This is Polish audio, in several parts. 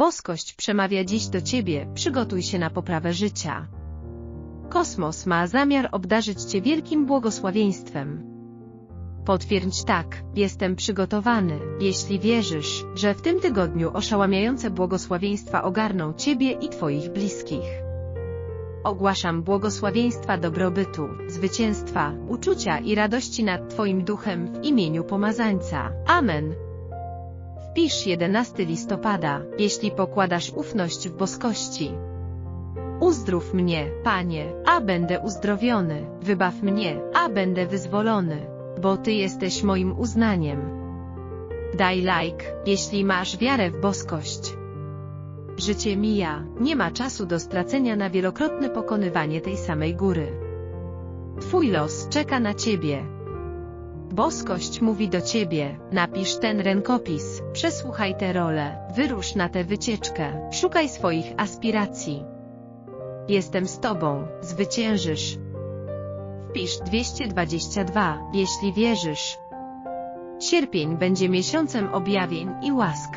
Boskość przemawia dziś do Ciebie, przygotuj się na poprawę życia. Kosmos ma zamiar obdarzyć Cię wielkim błogosławieństwem. Potwierdź tak, jestem przygotowany, jeśli wierzysz, że w tym tygodniu oszałamiające błogosławieństwa ogarną Ciebie i Twoich bliskich. Ogłaszam błogosławieństwa dobrobytu, zwycięstwa, uczucia i radości nad Twoim duchem w imieniu Pomazańca. Amen. Wpisz 11 listopada, jeśli pokładasz ufność w boskości. Uzdrów mnie, Panie, a będę uzdrowiony, wybaw mnie, a będę wyzwolony, bo Ty jesteś moim uznaniem. Daj like, jeśli masz wiarę w boskość. Życie mija, nie ma czasu do stracenia na wielokrotne pokonywanie tej samej góry. Twój los czeka na Ciebie. Boskość mówi do Ciebie, napisz ten rękopis, przesłuchaj tę rolę, wyrusz na tę wycieczkę, szukaj swoich aspiracji. Jestem z Tobą, zwyciężysz. Wpisz 222, jeśli wierzysz. Sierpień będzie miesiącem objawień i łask.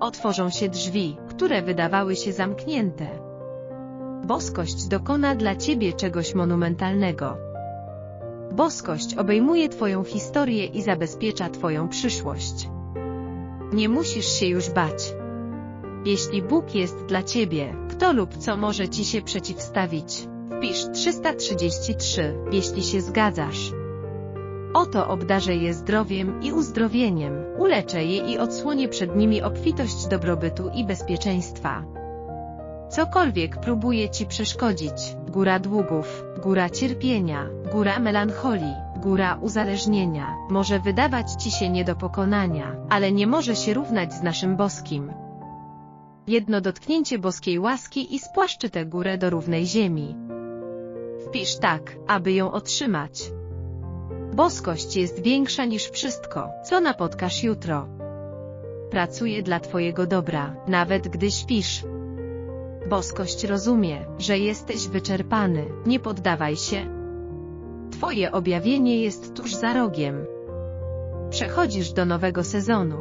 Otworzą się drzwi, które wydawały się zamknięte. Boskość dokona dla Ciebie czegoś monumentalnego. Boskość obejmuje Twoją historię i zabezpiecza Twoją przyszłość. Nie musisz się już bać. Jeśli Bóg jest dla Ciebie, kto lub co może Ci się przeciwstawić? Wpisz 333, jeśli się zgadzasz. Oto obdarzę je zdrowiem i uzdrowieniem, uleczę je i odsłonię przed nimi obfitość dobrobytu i bezpieczeństwa. Cokolwiek próbuje Ci przeszkodzić, góra długów, góra cierpienia, góra melancholii, góra uzależnienia, może wydawać Ci się nie do pokonania, ale nie może się równać z naszym boskim. Jedno dotknięcie boskiej łaski i spłaszczy tę górę do równej ziemi. Wpisz tak, aby ją otrzymać. Boskość jest większa niż wszystko, co napotkasz jutro. Pracuje dla Twojego dobra, nawet gdy śpisz. Boskość rozumie, że jesteś wyczerpany, nie poddawaj się. Twoje objawienie jest tuż za rogiem. Przechodzisz do nowego sezonu.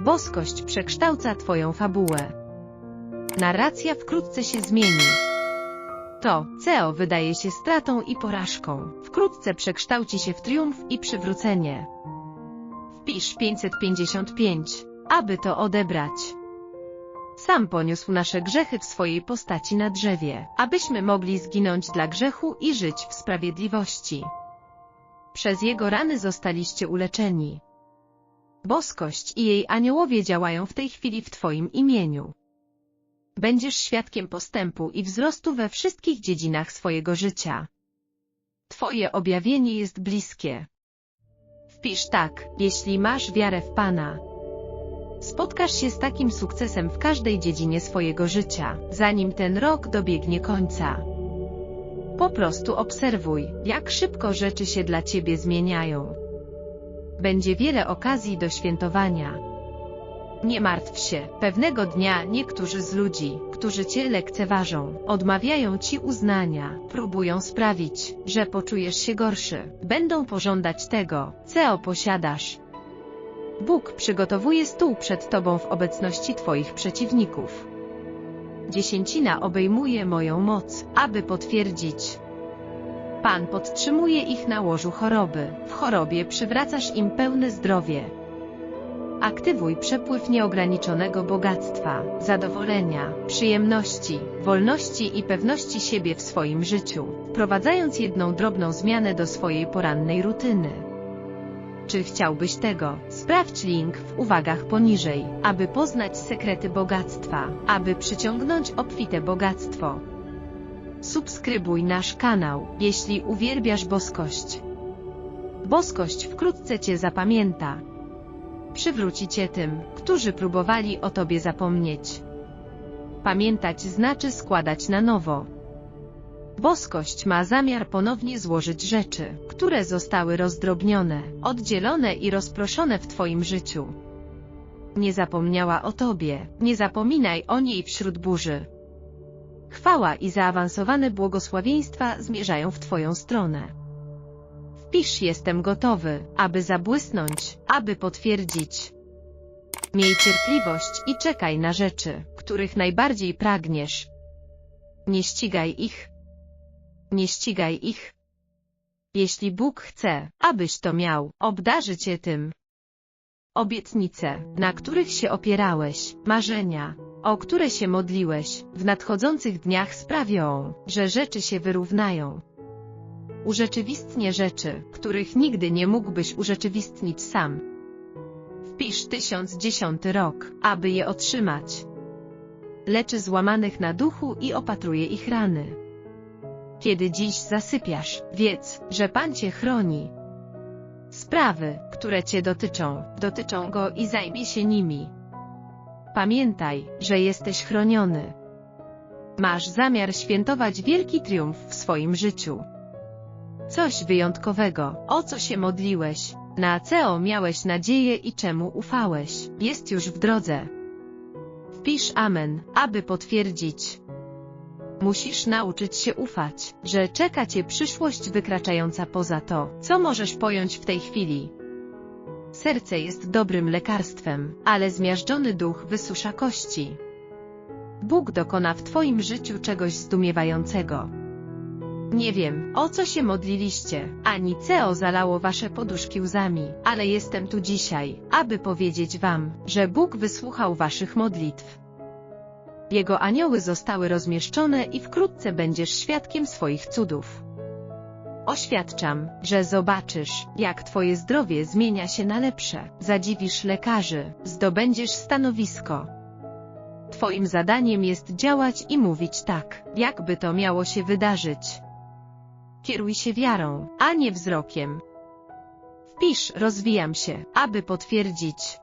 Boskość przekształca Twoją fabułę. Narracja wkrótce się zmieni. To, CEO wydaje się stratą i porażką, wkrótce przekształci się w triumf i przywrócenie. Wpisz 555, aby to odebrać. Sam poniósł nasze grzechy w swojej postaci na drzewie, abyśmy mogli zginąć dla grzechu i żyć w sprawiedliwości. Przez Jego rany zostaliście uleczeni. Boskość i jej aniołowie działają w tej chwili w Twoim imieniu. Będziesz świadkiem postępu i wzrostu we wszystkich dziedzinach swojego życia. Twoje objawienie jest bliskie. Wpisz tak, jeśli masz wiarę w Pana. Spotkasz się z takim sukcesem w każdej dziedzinie swojego życia, zanim ten rok dobiegnie końca. Po prostu obserwuj, jak szybko rzeczy się dla Ciebie zmieniają. Będzie wiele okazji do świętowania. Nie martw się, pewnego dnia niektórzy z ludzi, którzy Cię lekceważą, odmawiają Ci uznania, próbują sprawić, że poczujesz się gorszy, będą pożądać tego, co posiadasz. Bóg przygotowuje stół przed Tobą w obecności Twoich przeciwników. Dziesięcina obejmuje moją moc, aby potwierdzić. Pan podtrzymuje ich na łożu choroby, w chorobie przywracasz im pełne zdrowie, Aktywuj przepływ nieograniczonego bogactwa, zadowolenia, przyjemności, wolności i pewności siebie w swoim życiu, wprowadzając jedną drobną zmianę do swojej porannej rutyny. Czy chciałbyś tego? Sprawdź link w uwagach poniżej, aby poznać sekrety bogactwa, aby przyciągnąć obfite bogactwo. Subskrybuj nasz kanał, jeśli uwielbiasz boskość. Boskość wkrótce Cię zapamięta, przywróci Cię tym, którzy próbowali o Tobie zapomnieć. Pamiętać znaczy składać na nowo. Boskość ma zamiar ponownie złożyć rzeczy, które zostały rozdrobnione, oddzielone i rozproszone w Twoim życiu. Nie zapomniała o Tobie, nie zapominaj o niej wśród burzy. Chwała i zaawansowane błogosławieństwa zmierzają w Twoją stronę. Wpisz jestem gotowy, aby zabłysnąć, aby potwierdzić. Miej cierpliwość i czekaj na rzeczy, których najbardziej pragniesz. Nie ścigaj ich. Nie ścigaj ich. Jeśli Bóg chce, abyś to miał, obdarzy cię tym. Obietnice, na których się opierałeś, marzenia, o które się modliłeś, w nadchodzących dniach sprawią, że rzeczy się wyrównają. Urzeczywistnię rzeczy, których nigdy nie mógłbyś urzeczywistnić sam. Wpisz 1010 rok, aby je otrzymać. Leczy złamanych na duchu i opatruje ich rany. Kiedy dziś zasypiasz, wiedz, że Pan Cię chroni. Sprawy, które Cię dotyczą, dotyczą Go i zajmie się nimi. Pamiętaj, że jesteś chroniony. Masz zamiar świętować wielki triumf w swoim życiu. Coś wyjątkowego, o co się modliłeś, na co miałeś nadzieję i czemu ufałeś, jest już w drodze. Wpisz Amen, aby potwierdzić. Musisz nauczyć się ufać, że czeka Cię przyszłość wykraczająca poza to, co możesz pojąć w tej chwili. Serce jest dobrym lekarstwem, ale zmiażdżony duch wysusza kości. Bóg dokona w Twoim życiu czegoś zdumiewającego. Nie wiem, o co się modliliście, ani co zalało Wasze poduszki łzami, ale jestem tu dzisiaj, aby powiedzieć Wam, że Bóg wysłuchał Waszych modlitw. Jego anioły zostały rozmieszczone i wkrótce będziesz świadkiem swoich cudów. Oświadczam, że zobaczysz, jak Twoje zdrowie zmienia się na lepsze, zadziwisz lekarzy, zdobędziesz stanowisko. Twoim zadaniem jest działać i mówić tak, jakby to miało się wydarzyć. Kieruj się wiarą, a nie wzrokiem. Wpisz, rozwijam się, aby potwierdzić.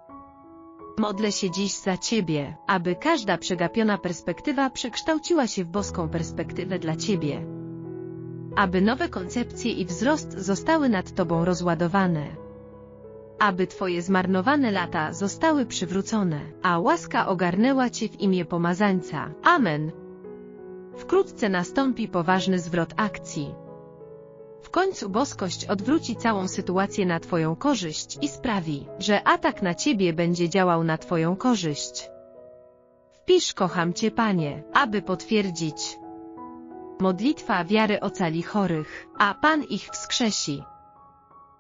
Modlę się dziś za Ciebie, aby każda przegapiona perspektywa przekształciła się w boską perspektywę dla Ciebie. Aby nowe koncepcje i wzrost zostały nad Tobą rozładowane. Aby Twoje zmarnowane lata zostały przywrócone, a łaska ogarnęła Cię w imię pomazańca. Amen. Wkrótce nastąpi poważny zwrot akcji. W końcu boskość odwróci całą sytuację na Twoją korzyść i sprawi, że atak na Ciebie będzie działał na Twoją korzyść. Wpisz kocham Cię Panie, aby potwierdzić. Modlitwa wiary ocali chorych, a Pan ich wskrzesi.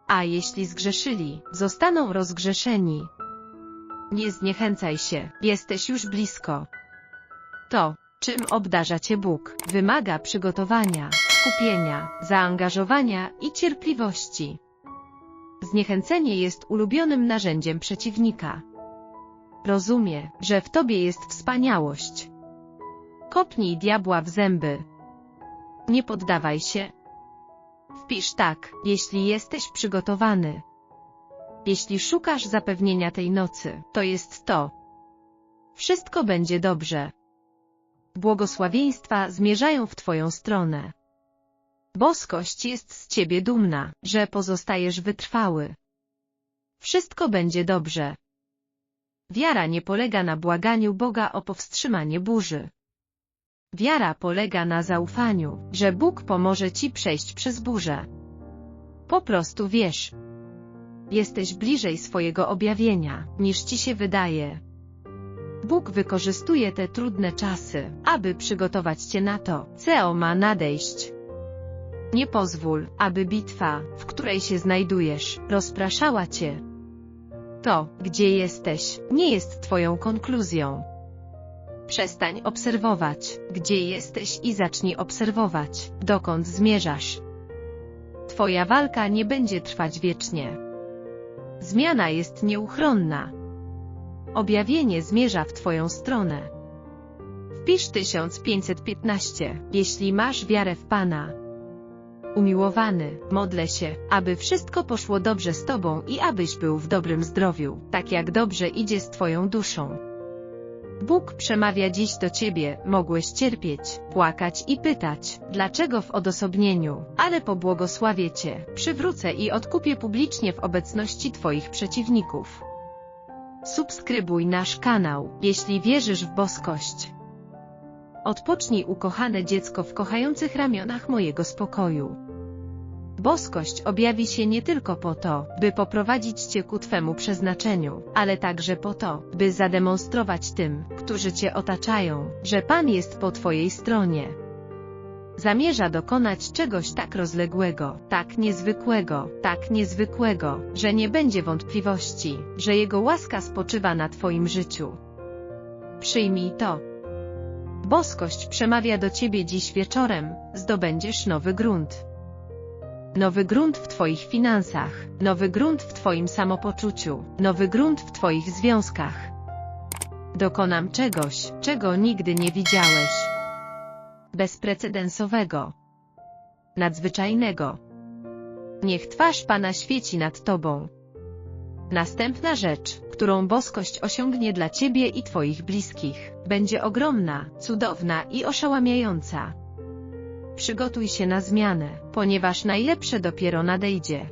A jeśli zgrzeszyli, zostaną rozgrzeszeni. Nie zniechęcaj się, jesteś już blisko. To, czym obdarza Cię Bóg, wymaga przygotowania, skupienia, zaangażowania i cierpliwości. Zniechęcenie jest ulubionym narzędziem przeciwnika. Rozumie, że w Tobie jest wspaniałość. Kopnij diabła w zęby. Nie poddawaj się. Wpisz tak, jeśli jesteś przygotowany. Jeśli szukasz zapewnienia tej nocy, to jest to. Wszystko będzie dobrze. Błogosławieństwa zmierzają w Twoją stronę. Boskość jest z Ciebie dumna, że pozostajesz wytrwały. Wszystko będzie dobrze. Wiara nie polega na błaganiu Boga o powstrzymanie burzy. Wiara polega na zaufaniu, że Bóg pomoże Ci przejść przez burzę. Po prostu wiesz. Jesteś bliżej swojego objawienia, niż Ci się wydaje. Bóg wykorzystuje te trudne czasy, aby przygotować Cię na to, co ma nadejść. Nie pozwól, aby bitwa, w której się znajdujesz, rozpraszała Cię. To, gdzie jesteś, nie jest Twoją konkluzją. Przestań obserwować, gdzie jesteś i zacznij obserwować, dokąd zmierzasz. Twoja walka nie będzie trwać wiecznie. Zmiana jest nieuchronna. Objawienie zmierza w Twoją stronę. Wpisz 1515, jeśli masz wiarę w Pana. Umiłowany, modlę się, aby wszystko poszło dobrze z Tobą i abyś był w dobrym zdrowiu, tak jak dobrze idzie z Twoją duszą. Bóg przemawia dziś do Ciebie, mogłeś cierpieć, płakać i pytać, dlaczego w odosobnieniu, ale pobłogosławię Cię, przywrócę i odkupię publicznie w obecności Twoich przeciwników. Subskrybuj nasz kanał, jeśli wierzysz w boskość. Odpocznij ukochane dziecko w kochających ramionach mojego spokoju. Boskość objawi się nie tylko po to, by poprowadzić Cię ku Twemu przeznaczeniu, ale także po to, by zademonstrować tym, którzy Cię otaczają, że Pan jest po Twojej stronie. Zamierza dokonać czegoś tak rozległego, tak niezwykłego, tak niezwykłego, że nie będzie wątpliwości, że Jego łaska spoczywa na Twoim życiu. Przyjmij to. Boskość przemawia do Ciebie dziś wieczorem, zdobędziesz nowy grunt. Nowy grunt w Twoich finansach, nowy grunt w Twoim samopoczuciu, nowy grunt w Twoich związkach. Dokonam czegoś, czego nigdy nie widziałeś. Bezprecedensowego. Nadzwyczajnego. Niech twarz Pana świeci nad Tobą. Następna rzecz, którą boskość osiągnie dla Ciebie i Twoich bliskich, będzie ogromna, cudowna i oszałamiająca. Przygotuj się na zmianę, ponieważ najlepsze dopiero nadejdzie.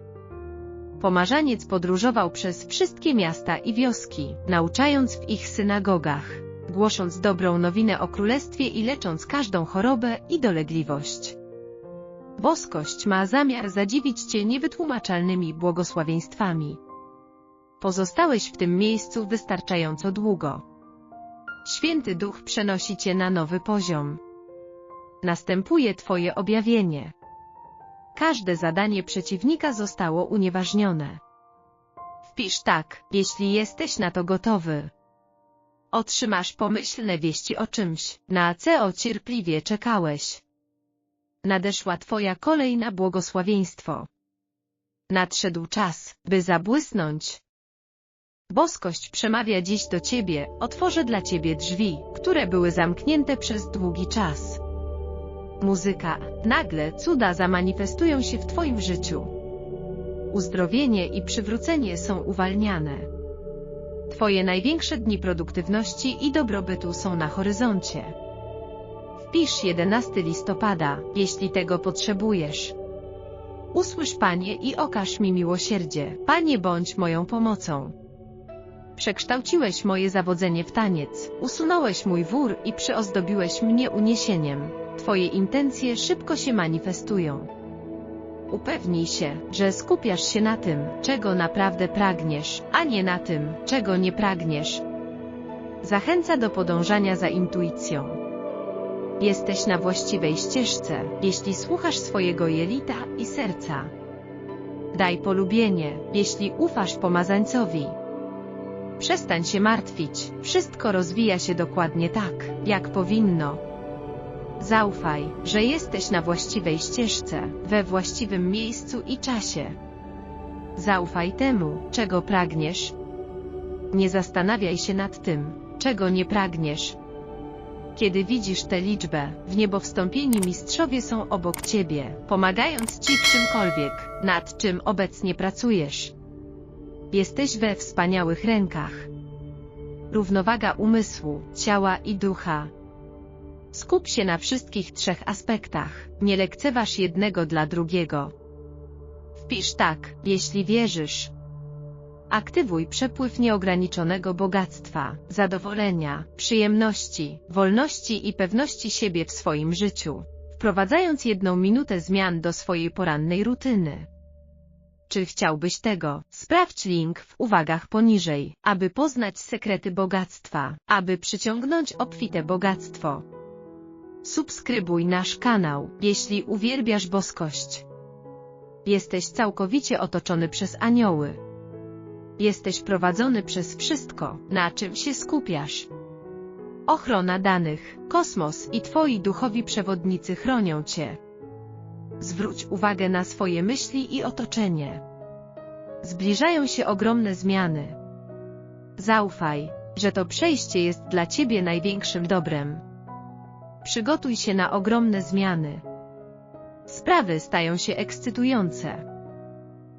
Pomarzaniec podróżował przez wszystkie miasta i wioski, nauczając w ich synagogach, głosząc dobrą nowinę o królestwie i lecząc każdą chorobę i dolegliwość. Boskość ma zamiar zadziwić Cię niewytłumaczalnymi błogosławieństwami. Pozostałeś w tym miejscu wystarczająco długo. Święty Duch przenosi Cię na nowy poziom. Następuje Twoje objawienie. Każde zadanie przeciwnika zostało unieważnione. Wpisz tak, jeśli jesteś na to gotowy. Otrzymasz pomyślne wieści o czymś, na co cierpliwie czekałeś. Nadeszła Twoja kolej na błogosławieństwo. Nadszedł czas, by zabłysnąć. Boskość przemawia dziś do Ciebie, otworzę dla Ciebie drzwi, które były zamknięte przez długi czas. Muzyka, nagle cuda zamanifestują się w Twoim życiu. Uzdrowienie i przywrócenie są uwalniane. Twoje największe dni produktywności i dobrobytu są na horyzoncie. Wpisz 11 listopada, jeśli tego potrzebujesz. Usłysz Panie i okaż mi miłosierdzie, Panie bądź moją pomocą. Przekształciłeś moje zawodzenie w taniec, usunąłeś mój wór i przyozdobiłeś mnie uniesieniem. Twoje intencje szybko się manifestują. Upewnij się, że skupiasz się na tym, czego naprawdę pragniesz, a nie na tym, czego nie pragniesz. Zachęca do podążania za intuicją. Jesteś na właściwej ścieżce, jeśli słuchasz swojego jelita i serca. Daj polubienie, jeśli ufasz pomazańcowi. Przestań się martwić, wszystko rozwija się dokładnie tak, jak powinno. Zaufaj, że jesteś na właściwej ścieżce, we właściwym miejscu i czasie. Zaufaj temu, czego pragniesz. Nie zastanawiaj się nad tym, czego nie pragniesz. Kiedy widzisz tę liczbę, w niebo wstąpieni mistrzowie są obok ciebie, pomagając ci w czymkolwiek, nad czym obecnie pracujesz. Jesteś we wspaniałych rękach. Równowaga umysłu, ciała i ducha. Skup się na wszystkich trzech aspektach, nie lekceważ jednego dla drugiego. Wpisz tak, jeśli wierzysz. Aktywuj przepływ nieograniczonego bogactwa, zadowolenia, przyjemności, wolności i pewności siebie w swoim życiu, wprowadzając jedną minutę zmian do swojej porannej rutyny. Czy chciałbyś tego? Sprawdź link w uwagach poniżej, aby poznać sekrety bogactwa, aby przyciągnąć obfite bogactwo. Subskrybuj nasz kanał, jeśli uwielbiasz boskość. Jesteś całkowicie otoczony przez anioły. Jesteś prowadzony przez wszystko, na czym się skupiasz. Ochrona danych, kosmos i Twoi duchowi przewodnicy chronią Cię. Zwróć uwagę na swoje myśli i otoczenie. Zbliżają się ogromne zmiany. Zaufaj, że to przejście jest dla Ciebie największym dobrem. Przygotuj się na ogromne zmiany. Sprawy stają się ekscytujące.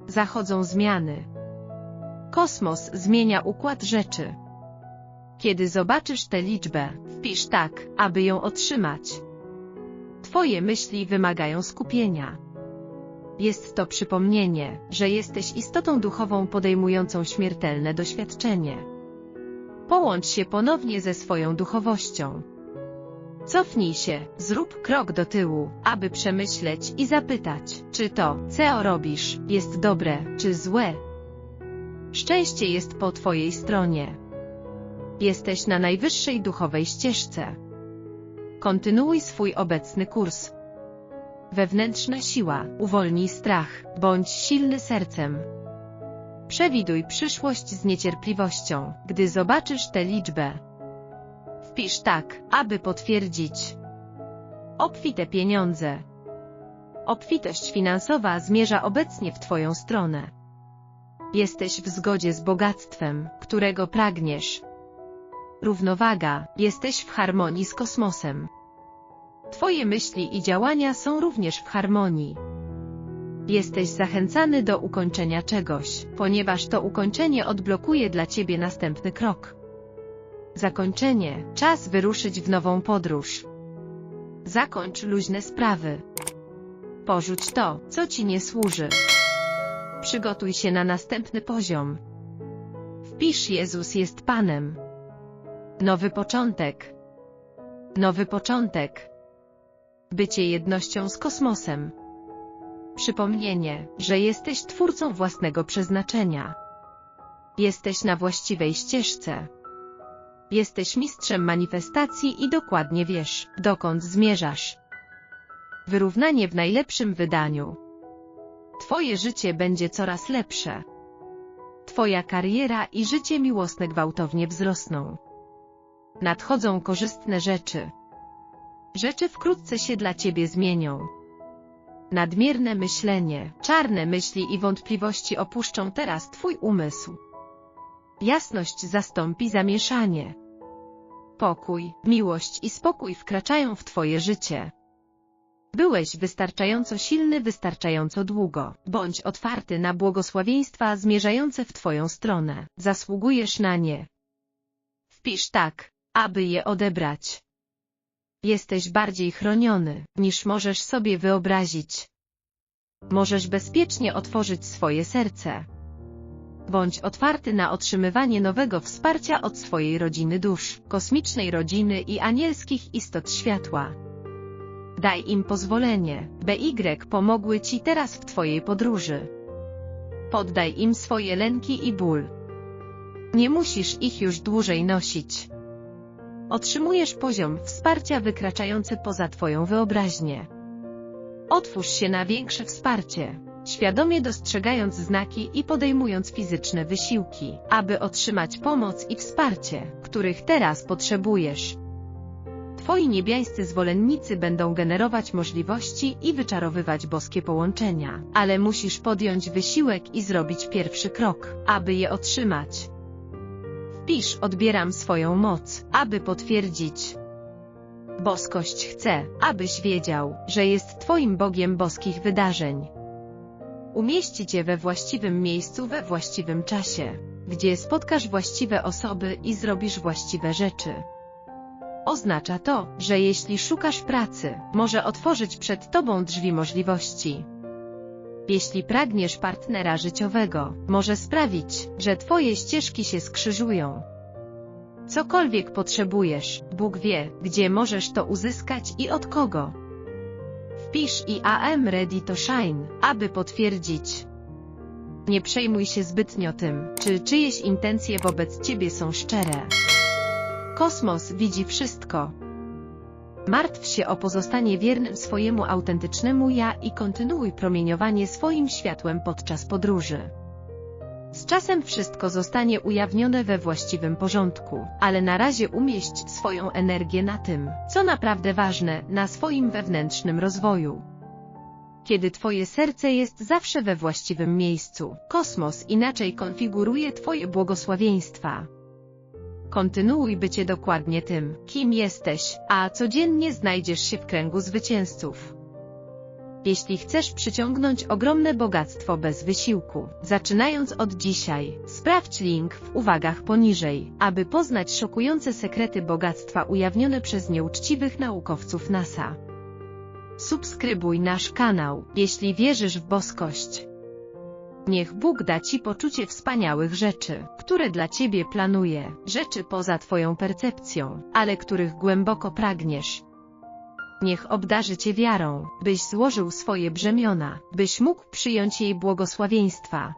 Zachodzą zmiany. Kosmos zmienia układ rzeczy. Kiedy zobaczysz tę liczbę, wpisz tak, aby ją otrzymać. Twoje myśli wymagają skupienia. Jest to przypomnienie, że jesteś istotą duchową podejmującą śmiertelne doświadczenie. Połącz się ponownie ze swoją duchowością. Cofnij się, zrób krok do tyłu, aby przemyśleć i zapytać, czy to, co robisz, jest dobre, czy złe. Szczęście jest po Twojej stronie. Jesteś na najwyższej duchowej ścieżce. Kontynuuj swój obecny kurs. Wewnętrzna siła, uwolnij strach, bądź silny sercem. Przewiduj przyszłość z niecierpliwością, gdy zobaczysz tę liczbę. Wpisz tak, aby potwierdzić. Obfite pieniądze. Obfitość finansowa zmierza obecnie w Twoją stronę. Jesteś w zgodzie z bogactwem, którego pragniesz. Równowaga, jesteś w harmonii z kosmosem. Twoje myśli i działania są również w harmonii. Jesteś zachęcany do ukończenia czegoś, ponieważ to ukończenie odblokuje dla Ciebie następny krok. Zakończenie, czas wyruszyć w nową podróż. Zakończ luźne sprawy. Porzuć to, co Ci nie służy. Przygotuj się na następny poziom. Wpisz Jezus jest Panem. Nowy początek. Nowy początek. Bycie jednością z kosmosem. Przypomnienie, że jesteś twórcą własnego przeznaczenia. Jesteś na właściwej ścieżce. Jesteś mistrzem manifestacji i dokładnie wiesz, dokąd zmierzasz. Wyrównanie w najlepszym wydaniu. Twoje życie będzie coraz lepsze. Twoja kariera i życie miłosne gwałtownie wzrosną. Nadchodzą korzystne rzeczy. Rzeczy wkrótce się dla Ciebie zmienią. Nadmierne myślenie, czarne myśli i wątpliwości opuszczą teraz Twój umysł. Jasność zastąpi zamieszanie. Pokój, miłość i spokój wkraczają w Twoje życie. Byłeś wystarczająco silny wystarczająco długo. Bądź otwarty na błogosławieństwa zmierzające w Twoją stronę. Zasługujesz na nie. Wpisz tak, aby je odebrać. Jesteś bardziej chroniony, niż możesz sobie wyobrazić. Możesz bezpiecznie otworzyć swoje serce. Bądź otwarty na otrzymywanie nowego wsparcia od swojej rodziny dusz, kosmicznej rodziny i anielskich istot światła. Daj im pozwolenie, BY pomogły Ci teraz w Twojej podróży. Poddaj im swoje lęki i ból. Nie musisz ich już dłużej nosić. Otrzymujesz poziom wsparcia wykraczający poza Twoją wyobraźnię. Otwórz się na większe wsparcie, świadomie dostrzegając znaki i podejmując fizyczne wysiłki, aby otrzymać pomoc i wsparcie, których teraz potrzebujesz. Twoi niebiańscy zwolennicy będą generować możliwości i wyczarowywać boskie połączenia, ale musisz podjąć wysiłek i zrobić pierwszy krok, aby je otrzymać. Wpisz odbieram swoją moc, aby potwierdzić. Boskość chce, abyś wiedział, że jest Twoim Bogiem boskich wydarzeń. Umieści Cię we właściwym miejscu we właściwym czasie, gdzie spotkasz właściwe osoby i zrobisz właściwe rzeczy. Oznacza to, że jeśli szukasz pracy, może otworzyć przed Tobą drzwi możliwości. Jeśli pragniesz partnera życiowego, może sprawić, że Twoje ścieżki się skrzyżują. Cokolwiek potrzebujesz, Bóg wie, gdzie możesz to uzyskać i od kogo. Wpisz i am ready to shine, aby potwierdzić. Nie przejmuj się zbytnio tym, czy czyjeś intencje wobec Ciebie są szczere. Kosmos widzi wszystko. Martw się o pozostanie wiernym swojemu autentycznemu ja i kontynuuj promieniowanie swoim światłem podczas podróży. Z czasem wszystko zostanie ujawnione we właściwym porządku, ale na razie umieść swoją energię na tym, co naprawdę ważne, na swoim wewnętrznym rozwoju. Kiedy Twoje serce jest zawsze we właściwym miejscu, kosmos inaczej konfiguruje Twoje błogosławieństwa. Kontynuuj bycie dokładnie tym, kim jesteś, a codziennie znajdziesz się w kręgu zwycięzców. Jeśli chcesz przyciągnąć ogromne bogactwo bez wysiłku, zaczynając od dzisiaj, sprawdź link w uwagach poniżej, aby poznać szokujące sekrety bogactwa ujawnione przez nieuczciwych naukowców NASA. Subskrybuj nasz kanał, jeśli wierzysz w boskość. Niech Bóg da Ci poczucie wspaniałych rzeczy, które dla Ciebie planuje, rzeczy poza Twoją percepcją, ale których głęboko pragniesz. Niech obdarzy Cię wiarą, byś złożył swoje brzemiona, byś mógł przyjąć jej błogosławieństwa.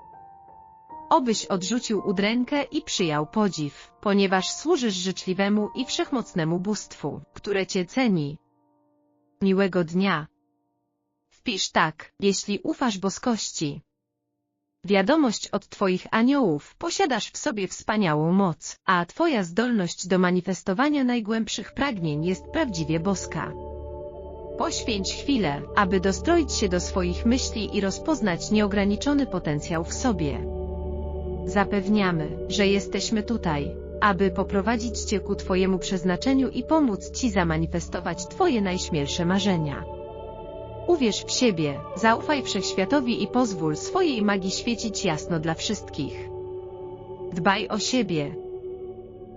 Obyś odrzucił udrękę i przyjął podziw, ponieważ służysz życzliwemu i wszechmocnemu bóstwu, które Cię ceni. Miłego dnia. Wpisz tak, jeśli ufasz boskości. Wiadomość od Twoich aniołów, posiadasz w sobie wspaniałą moc, a Twoja zdolność do manifestowania najgłębszych pragnień jest prawdziwie boska. Poświęć chwilę, aby dostroić się do swoich myśli i rozpoznać nieograniczony potencjał w sobie. Zapewniamy, że jesteśmy tutaj, aby poprowadzić Cię ku Twojemu przeznaczeniu i pomóc Ci zamanifestować Twoje najśmielsze marzenia. Uwierz w siebie, zaufaj wszechświatowi i pozwól swojej magii świecić jasno dla wszystkich. Dbaj o siebie.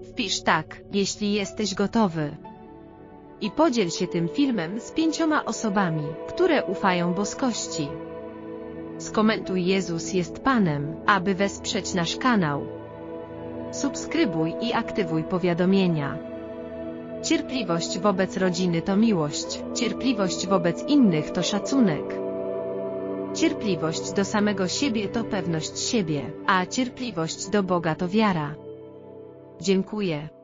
Wpisz tak, jeśli jesteś gotowy. I podziel się tym filmem z pięcioma osobami, które ufają boskości. Skomentuj Jezus jest Panem, aby wesprzeć nasz kanał. Subskrybuj i aktywuj powiadomienia. Cierpliwość wobec rodziny to miłość, cierpliwość wobec innych to szacunek. Cierpliwość do samego siebie to pewność siebie, a cierpliwość do Boga to wiara. Dziękuję.